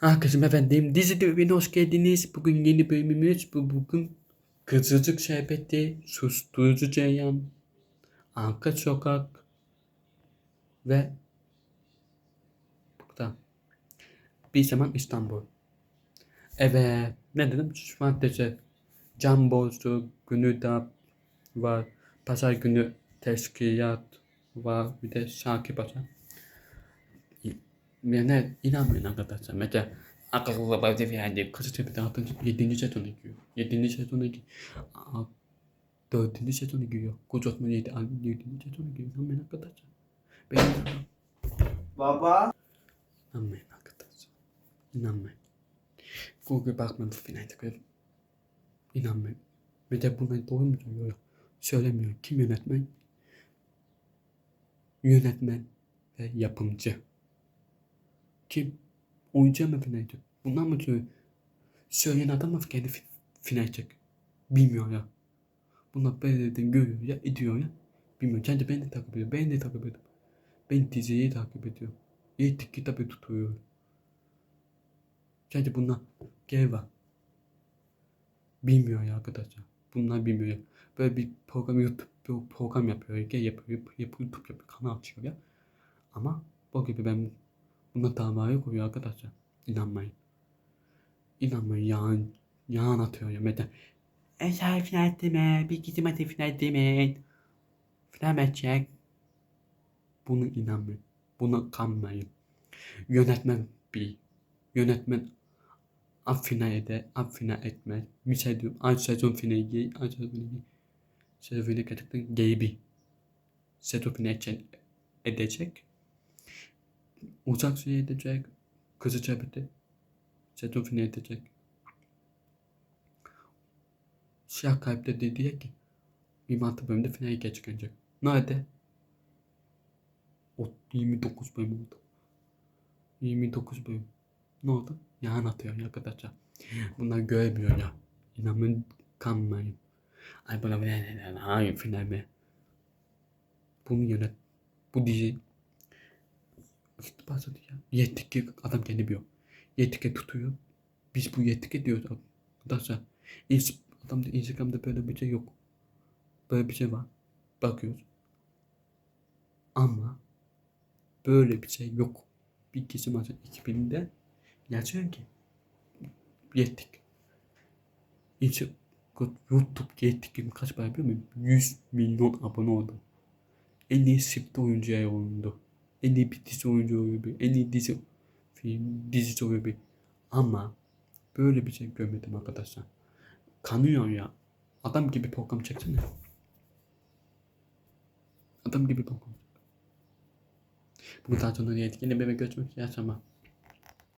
Arkadaşım efendim dizi dövüne hoş geldiniz. Bugün yeni bölümümüz bu bugün Kızılcık Şerbeti, Susturucu Ceylan, Arka Sokak ve burada Bir Zaman İstanbul. Evet ne dedim? Cumartesi Can Bozu günü de var. Pazar günü teşkilat var. Bir de şarkı pazar. Yani inanmayın arkadaşlar. Mesela akıllı bazı yani Kızıltepe'de 6. 7. sezona giriyor. 7. sezona giriyor. 4. sezona giriyor. Kocaman 7. 7. sezona giriyor. İnanmayın arkadaşlar. Ben inanmam. Baba. İnanmayın arkadaşlar. İnanmayın. Google bakmadı finalde gördüm. İnanmayın. Ve de buna doğru mu söylüyor? Söylemiyor. Kim yönetmen? Yönetmen ve yapımcı. Kim? Oyuncu mu finalde? Bundan mı söylüyor? Söyleyen adam mı kendi fi- final çek? Bilmiyor ya. Bunlar de görüyor ya, ediyor ya. Bilmiyor. Kendi ben de takip ediyorum. Ben de takip ediyorum. Ben diziyi takip ediyorum. Yetik kitabı tutuyorum. Sence bunlar gel var. Bilmiyor ya arkadaşlar. Bunlar bilmiyor ya. Böyle bir program YouTube bir program yapıyor. Gel yapıyor. Yap, yap, YouTube yapıyor. Kanal açıyor ya. Ama bu gibi ben buna davaya koyuyor arkadaşlar. İnanmayın. İnanmayın yalan, yalan atıyor ya. Mesela Eser final deme. Bir gizim hadi final demeyin. Final edecek. Bunu inanmayın. Buna kanmayın. Yönetmen bir. Yönetmen affina ede, affina etmez. Misal diyorum, ay sezon finali giy, ay sezon finali giy. Sezon finali gerçekten gay bir. Sezon finali edecek. Uzak süre edecek. Kızı çepete. Sezon finali edecek. Kalpte dedi ya ki 26 bölümde finale geç gelecek. Nerede? O 29 bölüm oldu. 29 bölüm. Ne oldu? Yalan atıyor ya arkadaşlar. Bunlar görmüyor ya. İnanın kanmayın. Ay bana ne ne ne hayır final mi? Bunu yönet. Bu dizi. İşte bahsediyor ya. Yetki adam kendi biliyor. Yetki tutuyor. Biz bu yetki diyoruz arkadaşlar. İns adamda Instagram'da böyle bir şey yok. Böyle bir şey var. Bakıyoruz. Ama böyle bir şey yok. Bir kişi maçı 2000'de yazıyor ki yettik. İnce YouTube yettik kaç para biliyor musun? 100 milyon abone oldu. En iyi sipte oyuncuya olundu. En iyi bir dizi oyuncu bir. En iyi dizi film dizisi bir. Ama böyle bir şey görmedim arkadaşlar. Kanıyor ya. Adam gibi program çeksene. Adam gibi program. Bu sonra yedik. Yine bebek göçmek yaşama.